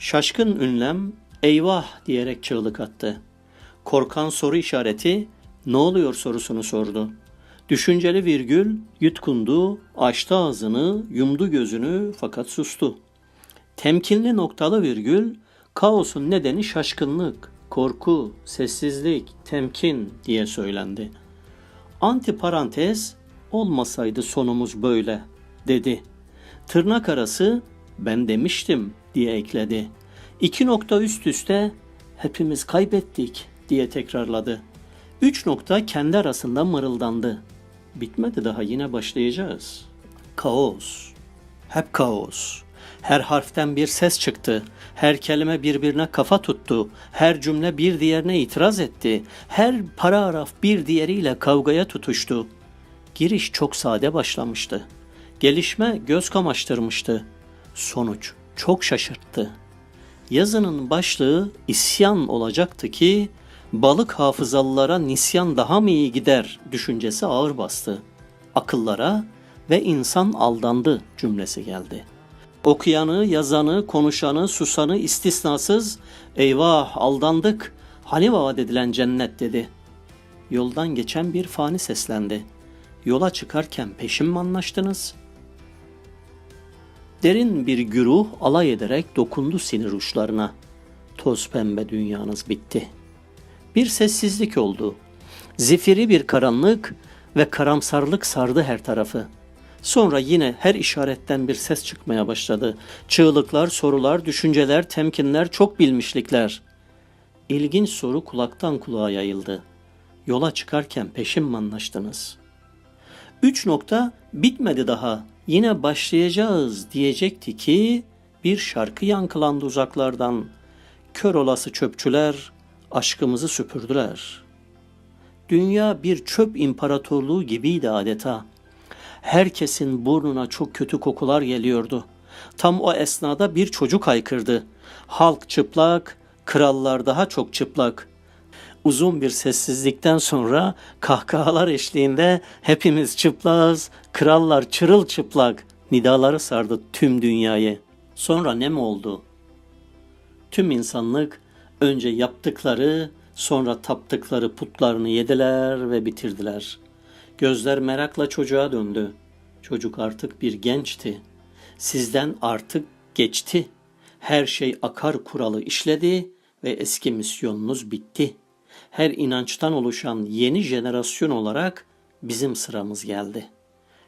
Şaşkın ünlem eyvah diyerek çığlık attı. Korkan soru işareti ne oluyor sorusunu sordu. Düşünceli virgül yutkundu, açtı ağzını, yumdu gözünü fakat sustu. Temkinli noktalı virgül kaosun nedeni şaşkınlık, korku, sessizlik, temkin diye söylendi. Antiparantez olmasaydı sonumuz böyle dedi. Tırnak arası ben demiştim diye ekledi. İki nokta üst üste hepimiz kaybettik diye tekrarladı. Üç nokta kendi arasında mırıldandı. Bitmedi daha yine başlayacağız. Kaos. Hep kaos. Her harften bir ses çıktı. Her kelime birbirine kafa tuttu. Her cümle bir diğerine itiraz etti. Her paragraf bir diğeriyle kavgaya tutuştu. Giriş çok sade başlamıştı. Gelişme göz kamaştırmıştı. Sonuç çok şaşırttı. Yazının başlığı isyan olacaktı ki balık hafızalılara nisyan daha mı iyi gider düşüncesi ağır bastı. Akıllara ve insan aldandı cümlesi geldi. Okuyanı, yazanı, konuşanı, susanı istisnasız eyvah aldandık hani vaat edilen cennet dedi. Yoldan geçen bir fani seslendi. Yola çıkarken peşin mi anlaştınız? Derin bir güruh alay ederek dokundu sinir uçlarına. Toz pembe dünyanız bitti. Bir sessizlik oldu. Zifiri bir karanlık ve karamsarlık sardı her tarafı. Sonra yine her işaretten bir ses çıkmaya başladı. Çığlıklar, sorular, düşünceler, temkinler, çok bilmişlikler. İlginç soru kulaktan kulağa yayıldı. Yola çıkarken peşin mi anlaştınız? Üç nokta bitmedi daha. Yine başlayacağız diyecekti ki bir şarkı yankılandı uzaklardan. Kör olası çöpçüler aşkımızı süpürdüler. Dünya bir çöp imparatorluğu gibiydi adeta. Herkesin burnuna çok kötü kokular geliyordu. Tam o esnada bir çocuk haykırdı. Halk çıplak, krallar daha çok çıplak. Uzun bir sessizlikten sonra kahkahalar eşliğinde hepimiz çıplaz, krallar çırılçıplak nidaları sardı tüm dünyayı. Sonra ne mi oldu? Tüm insanlık önce yaptıkları, sonra taptıkları putlarını yediler ve bitirdiler. Gözler merakla çocuğa döndü. Çocuk artık bir gençti. Sizden artık geçti. Her şey akar kuralı işledi ve eski misyonunuz bitti. Her inançtan oluşan yeni jenerasyon olarak bizim sıramız geldi.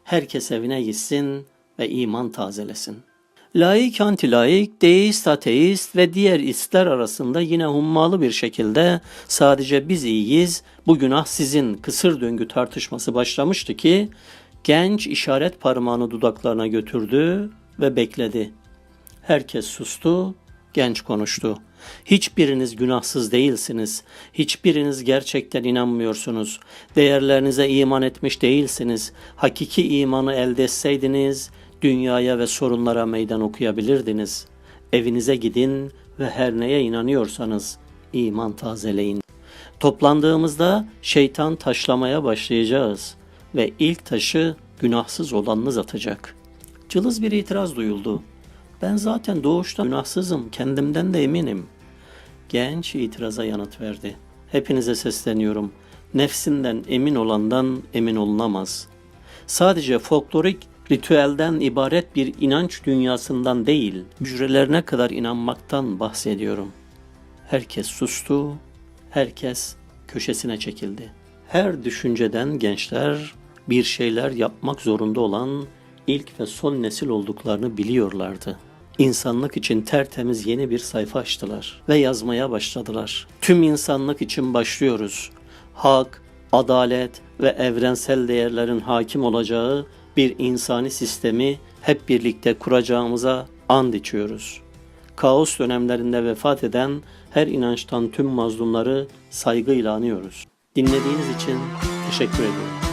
Herkes evine gitsin ve iman tazelesin. Laik antilaik, deist ateist ve diğer istler arasında yine hummalı bir şekilde sadece biz iyiyiz, bu günah sizin kısır döngü tartışması başlamıştı ki genç işaret parmağını dudaklarına götürdü ve bekledi. Herkes sustu, genç konuştu. Hiçbiriniz günahsız değilsiniz. Hiçbiriniz gerçekten inanmıyorsunuz. Değerlerinize iman etmiş değilsiniz. Hakiki imanı elde etseydiniz dünyaya ve sorunlara meydan okuyabilirdiniz. Evinize gidin ve her neye inanıyorsanız iman tazeleyin. Toplandığımızda şeytan taşlamaya başlayacağız ve ilk taşı günahsız olanınız atacak. Cılız bir itiraz duyuldu. Ben zaten doğuştan günahsızım, kendimden de eminim. Genç itiraza yanıt verdi. Hepinize sesleniyorum. Nefsinden emin olandan emin olunamaz. Sadece folklorik ritüelden ibaret bir inanç dünyasından değil, hücrelerine kadar inanmaktan bahsediyorum. Herkes sustu, herkes köşesine çekildi. Her düşünceden gençler bir şeyler yapmak zorunda olan ilk ve son nesil olduklarını biliyorlardı. İnsanlık için tertemiz yeni bir sayfa açtılar ve yazmaya başladılar. Tüm insanlık için başlıyoruz. Hak, adalet ve evrensel değerlerin hakim olacağı bir insani sistemi hep birlikte kuracağımıza and içiyoruz. Kaos dönemlerinde vefat eden her inançtan tüm mazlumları saygıyla anıyoruz. Dinlediğiniz için teşekkür ediyorum.